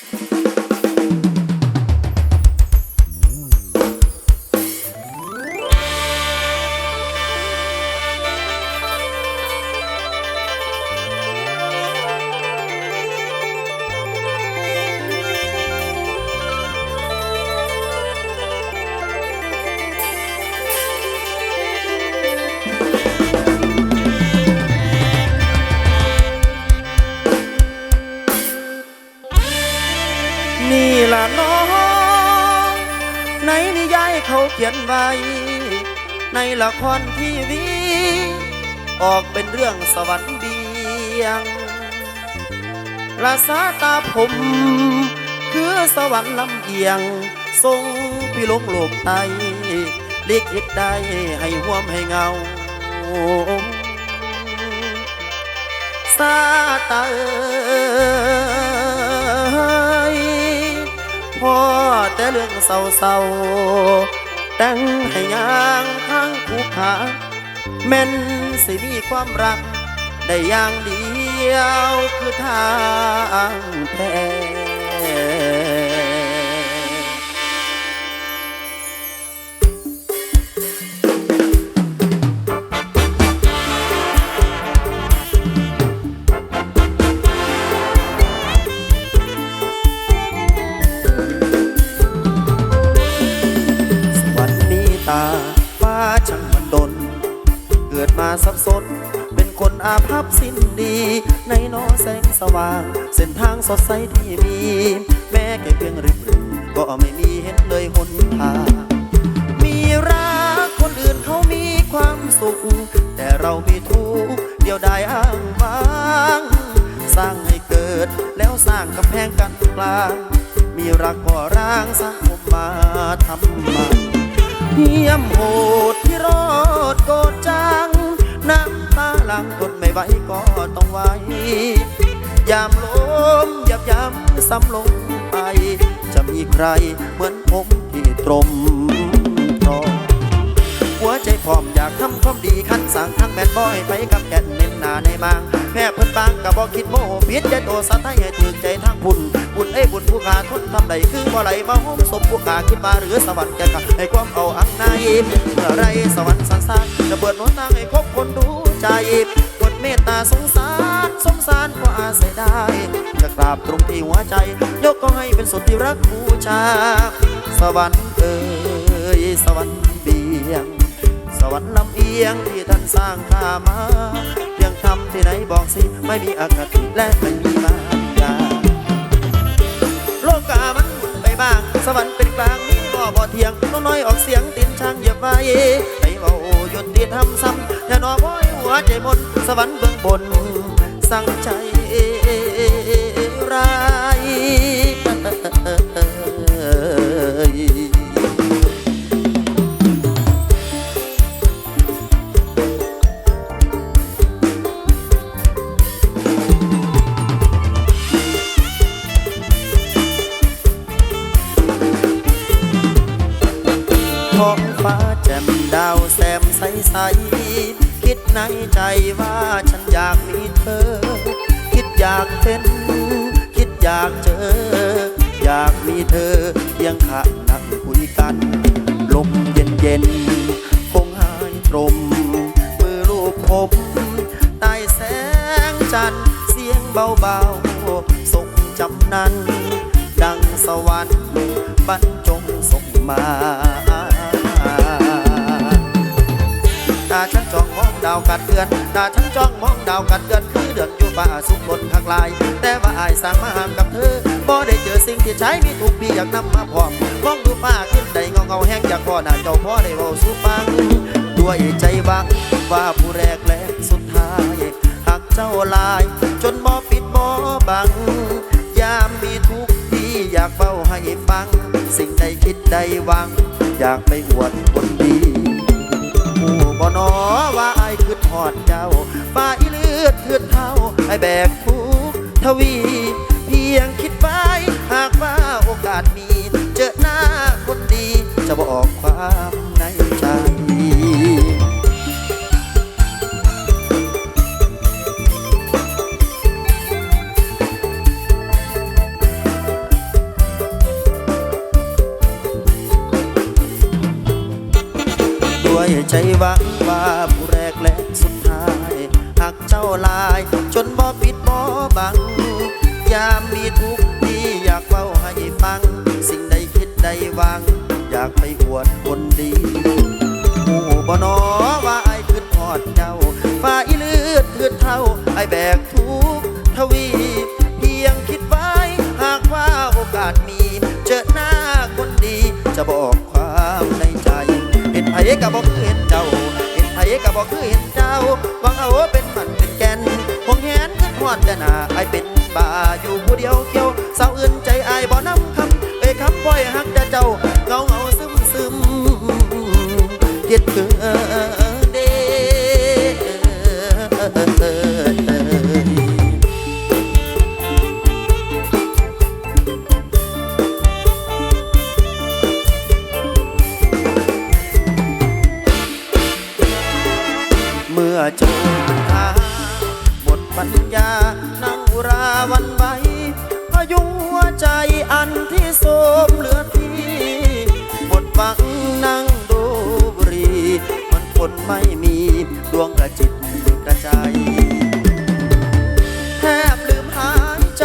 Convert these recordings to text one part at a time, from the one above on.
นี่ เขียนไว้ ในละครทีวีออกเป็นเรื่องสวรรค์เบียงลาสาตาผม คือสวรรค์ลำเอียง ทรงพิลงโลกไตลิขิตได้ให้ห่วมให้เงาซาตาเอยพอแต่เรื่องเศร้าๆ แต่งให้ยางทางคูขาแม่นสิมีความรัก ได้อย่างเดียวคือทางแท้ สว่าง เส้นทางสดใสที่มี แม้แค่เพียงริบริบก็ไม่มีเห็นเลยหนทางมีรักคนอื่นเขามีความสุข แต่เรามีทุกข์เดียวดายอ้างว้างสร้างให้เกิดแล้วสร้างกำแพงกันกลาง มีรักก่อร่างสร้างผมมาทำมาเยี่ยมโหดที่รอดโกดจังน้ำตาหลังทนไม่ไหวก็ต้องไหว ยามลมยับย้ำซ้ำลงไป จะมีใครเหมือนผมที่ตรมตรอหัวใจพร้อมอยากทำความดีคันสั่งทั้งแมนบอยไปกับแก่นเน้นหนาในมางแม่เพิ่นบางกับบอกคิดโมโหพิษจะโตสะท้ายให้ถึงใจทางบุญบุญเอ้บุญผู้ขาทุนทำใดคือบ่ไหลมาหุ้มศพผู้ขาขึ้นมาหรือสวรรค์แก่กะให้ความเอาอังในเมื่อไรสวรรค์สันสานจะเปิดหนทางให้พบคนดูใจกดเมตตาสงสาร สงสารก็อาศัยได้จะกราบตรงที่หัวใจ ยกก็ให้เป็นสุดที่รักบูชา สวรรค์เอ่ยสวรรค์เบียง สวรรค์ลำเอียงที่ท่านสร้างข้ามาเพียงคำที่ไหนบอกสิ ไม่มีอคติและไม่มีมายาโลกามันหมุนไปบ้าง สวรรค์เป็นกลางนี้ก็บ่เทียงน้องน้อยออกเสียงตินช่างเหยียบไว้ไปเบาหยุดที่ทำซ้ำแต่นอบ่อยหัวใจมนสวรรค์เบื้องบน สั่งใจร้ายท้องฟ้าแจ่มดาวแซมใสใส ในใจว่าฉันอยากมีเธอ คิดอยากเป็นคิดอยากเจอ อยากมีเธอเพียงข้างนั่งคุยกัน ลมเย็นเย็นคงหายตรม มือลูกผมใต้แสงจันทร์เสียงเบาๆส่งจำนั้น ดังสวรรค์บรรจงส่งมา ดาวกัดเดือนตาฉันจ้องมองดาวกัดเดือนคือเดือนอยู่ป่าสุกบนทางลาย แต่ว่าอายสร้างมาห่างกับเธอบ่ได้เจอสิ่งที่ใช้มีถูกพี่อยากนำมาพร้อมมองดูฟ้าขึ้นได้เงาเงาแห้งอยากพ่อหน้าเจ้าพ่อได้เว้าสู่ฟังด้วยใจหวังว่าผู้แรกและสุดท้ายหากเจ้าลาย จนบ่ปิดบ่บัง ยามมีทุกข์ที่อยากเฝ้าให้ฟัง สิ่งใดคิดใดหวัง อยากไปอวดคนดีผู้บ่นอว่าายคือทอดเจ้าฝ่าอีเลือดเถือเท้าไอแบกทุกทวี เพียงคิดไวหากว่าโอกาสมี เจอหน้าคนดี จะบอกความในใจใจหวัง บัง ยามมีทุกข์ที่อยากเฝ้าให้ฟัง สิ่งใดคิดใดวังอยากไปอวดคนดีหูบ่นอว่าไอ้ายขึ้นหอดเจ้าฝ่าอีเลือดเลือดเท่าไอ้แบกทุกทวี เพียงคิดไว้ หากว่าโอกาสมี เจอหน้าคนดี จะบอกความในใจเห็นไผก็บอกคือเห็นเจ้าเห็นไผก็บอกคือเห็นเจ้าหวังเอาเป็น นขึ้นหอดแต่หน้าไอเป็นบ้าอยู่ผู้เดียวเกี่ยวสาวอื่นใจไอายบ่นำคำเอ้ยคำปล่อยหักแต่เจ้าเงาเงาซึมซึมคิดถึงเด้เมื่อเจอ ปัญหาหมดปัญา นั่งอุราวันไหวพยุงหัวใจอันที่โสมเหลือที่หมดฟังนั่งดูบุรี มันคนไม่มีดวงกระจิตกระใจแทบลืมหายใจ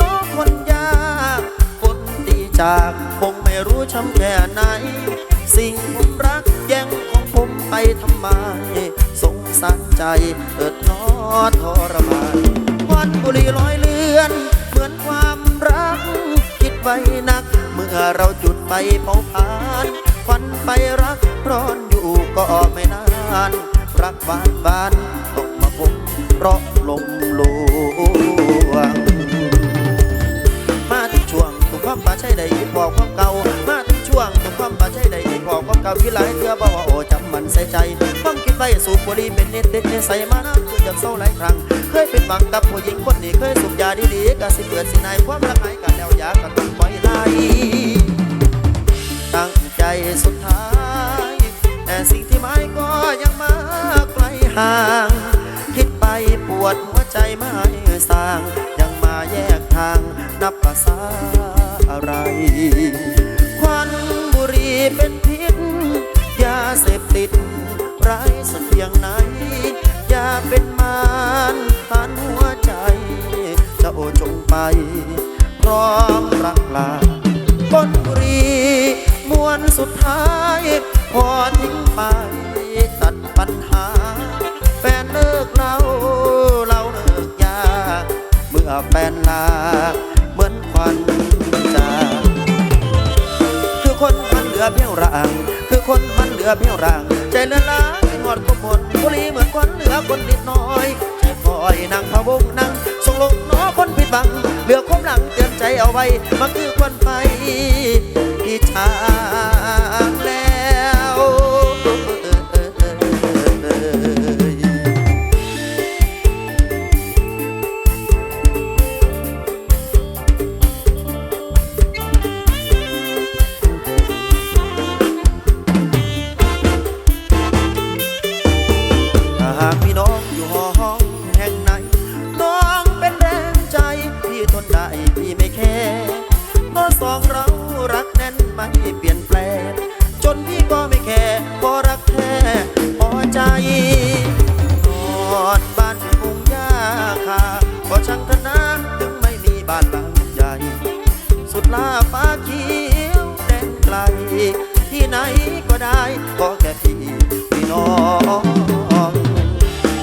น้องคนยากคนดีจากคงไม่รู้ช้ำแค่ไหน สิ่งผมรักแย่งของผมไปทำไม สงสารใจเอิดน้อทรมานวันบุรีลอยเลือน เหมือนความรัก คิดไว้นัก เมื่อเราจุดไฟเผาผลาญควันไปรักร้อนอยู่ก็ไม่นาน รักหวานหวานตกมาพบเพราะลมลวงมาถึงช่วงตุกความป่าใช่ใดที่บอกความเก่า มาถึงช่วงตุกความป่าใช่ใดที่บอกความเก่าที่หลายเทื่อบอกว่าโอ้จ ใส่ใจความคิดไว้สูบบุหรี่เป็นนิดเด็ดนิสัยมานะคือจากเศร้าหลายครั้ง เคยเป็นหวังกับผู้หญิงคนนี้เคยสูบยาดีๆก็สิเปิดสินายความรักหายกันแล้วยาก็ต้องปล่อยไหลตั้งใจสุดท้าย แต่สิ่งที่หมายก็ยังมาไกลห่าง คิดไปปวดหัวใจไม่สร้าง ยังมาแยกทางนับภาษาอะไร ควันบุรีเป็นพิ เสพติดร้ายสักเพียงไหน อย่าเป็นมารผ่านหัวใจ จะโอจงไป พร้อมรักลาบนบุรีมวนสุดท้าย พอทิ้งไปตัดปัญหา แฟนเลิกเราเราเลิกยา เมื่อแฟนลา เหมือนควันจาคือคนมันเหลือเพียงร่างคือคนมัน ลือเพียวรังใจเลือนล้างหมดก็หมดบุรีเหมือนควันเหลือคนนิดน้อยใจคอยนั่งพะวงนั่งส่งลงน้อคนผิดบังเหลือความหลังเตือนใจเอาไว้มันคือควันไฟที่ชา เพราะสองเรารักแน่นไม่เปลี่ยนแปลง จนพี่ก็ไม่แค่พอรักแท้พอใจนอนบ้านคงยากค่ะก็ช่างทนาถึงไม่มีบ้านหลังใหญ่สุดลาฟ้าเขียวแดนไกล ที่ไหนก็ได้ขอแค่พี่พี่น้อง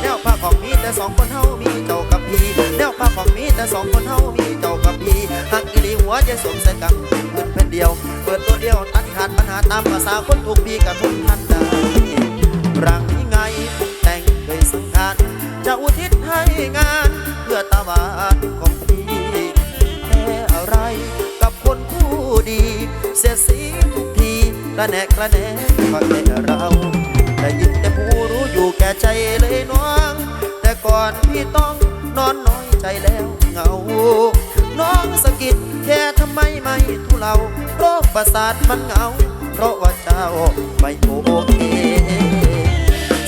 แนวผ้าของมีแต่สองคนเฮามีเจ้ากับพี่แนวผ้าของมีแต่สองคนเฮามี วใจสวมใส่กันเปิดแผ่นเดียว เปิดตัวเดียวตัดขาดปัญหาตามภาษาคนถูกพีกับทุกท่านได้รังนี้ไงแต่งโดยสังขารจะอุทิศให้งาน เพื่อตาหวานของพี่แค่อะไรกับคนผู้ดี เสียสีทุกทีกระแนกกระแนกก็แค่เราได้ยินแต่ผู้รู้อยู่แก่ใจเลยน้อง แต่ก่อนพี่ต้องนอนน้อยใจแล้วเหงา น้องสะกิดแค่ทำไมไม่ทุเลาโรคประสาทมันเหงา เพราะว่าเจ้าไม่โอเค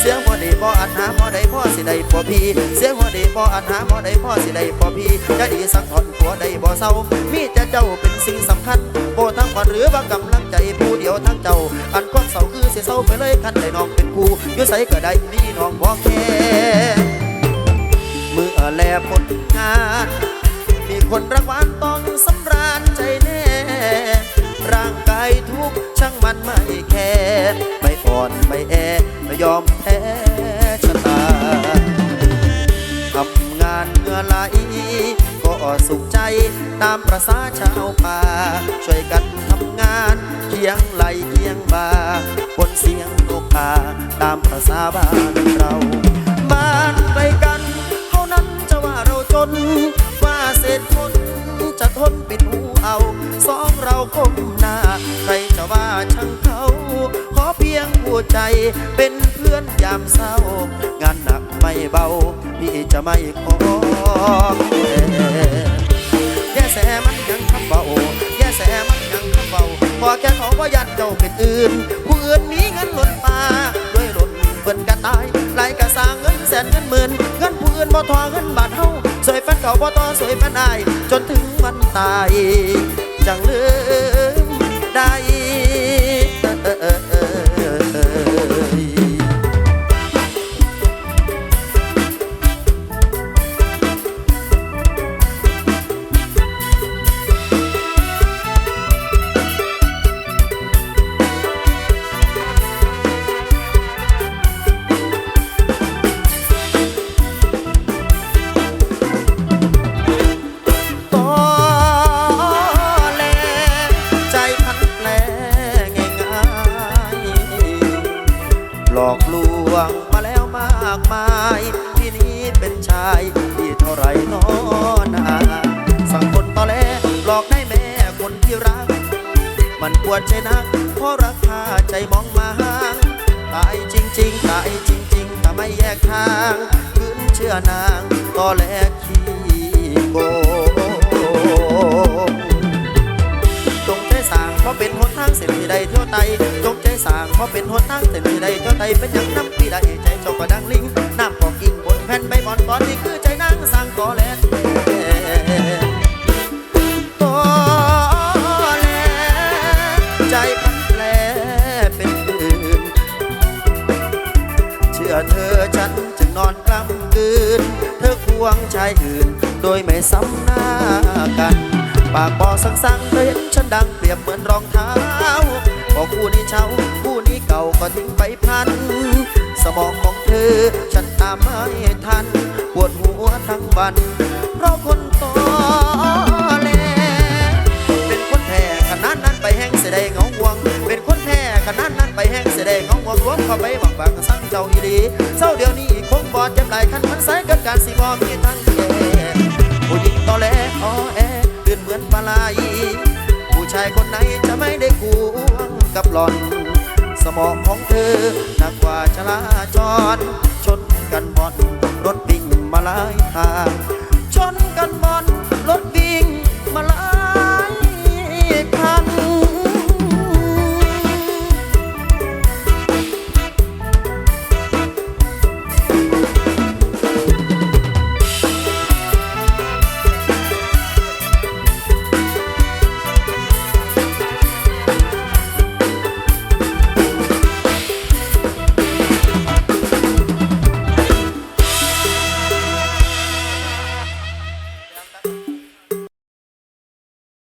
สสียงหัวดีบ่อันหาบ่ได้พ่อสิได้พ่อพี่ เสียงหัวดีบ่อันหาบ่ได้พ่อสิได้พ่อพี่ จะดีสักทอนผัวได้บ่เศร้า มีแต่เจ้าเป็นสิ่งสำคัญโบทั้งวันหรือว่ากำลังใจผู้เดียวทั้งเจ้า อันความเศร้าคือเสิเศร้าไปเลยคันได้น้องเป็นครูอยู่ใส่ก็ได้มีน้องบ่แค่เมื่อแลผลงาน คนรักหวานต้องสำราญใจแน่ ร่างกายทุกช่างมันไม่แคร์ไม่อ่อนไม่แอไม่ยอมแพ้ชะตาทำงานเงื่อไหลก็สุขใจตามประษาชาวป่า ช่วยกันทำงานเคียงไหลเคียงบ่าบนเสียงนกกาตามประษาบ้านเรา บ้านไกลกันเท่านั้นจะว่าเราจน เศษคนจะทนปิดหูเอา สองเราก้มหน้า ใครจะว่าช่างเขา ขอเพียงหัวใจเป็นเพื่อนยามเศร้า งานหนักไม่เบา พี่จะไม่ขอแย่แสมันยังคำเบาแย่แสมันยังคำเบาพอแค่เขาว่ายันเจ้าเป็นอื่นผู้อื่นมีเงินหล่นมาด้วยหล่นเบิ่นกันตายไหลกะสร้างเงินแสนเงินหมื่นเงินผู้อื่นบ่ทอเงินบาทเฮาสวยแฟนเก่าบ่ต่อสวยแฟนอายจนถึงวันตาย จังลืมได้ หลอกลวงมาแล้วมากมาย ที่นี้เป็นชายที่เท่าไรน้อนาสั่งคนตอแลหลอกได้แม่คนที่รัก มันปวดใจนักเพราะราคาใจมองมาห่างตายจริงๆตายจริงๆถ้าไม่แยกทางคืนเชื่อนางก็แลขี้โกงจงใจสร้างเพราะเป็นหนทางเส้นที่ใดเที่ยวไตจงใจ สร้างเพราะเป็นหนทางเส้นที่ใดเที่ไตเป็นอย่างน้ำปีใดใจเจ้าก็ดังลิงน้ำก็กินบนแผ่นใบบอนตอนนี้คือใจนางสร้างก่อแลตอแลใจพันแปลเป็นอื่นเชื่อเธอฉันจึงนอนกล้ำกืน เธอควงชายอื่น โดยไม่ซ้ำหน้ากัน ปากบอสังสังเธอเห็นฉันดังเปรียบเหมือนรองเท้า พอคู่นี้เช่าคู่นี้เก่าก็ทิ้งไปพัน สมองของเธอฉันตามไม่ทัน ปวดหัวทั้งวัน เพราะคนต่อแลเป็นคนแพ้ขนาดนั้นไปแห้งเสยดงเงาห่วง เป็นคนแพ้ขนาดนั้นไปแห้งเสยดงเงาห่วงรวมเข้าไปบังบังสั่งเจ้าอีดีเศร้าเดี๋ยวนี้คงบอดเจ็บหลายคันมันใสกับการสีบอมีทั้งแก่ผู้หญิงตอแลอ้อแอเดือนเหมือนปลาไหลผู้ชายคนไหน กับหลอน สมองของเธอหนักกว่าชลาจร ชนกันบอนรถวิ่งมาหลายทาง ชนกันบอนรถวิ่งมาหลายทาง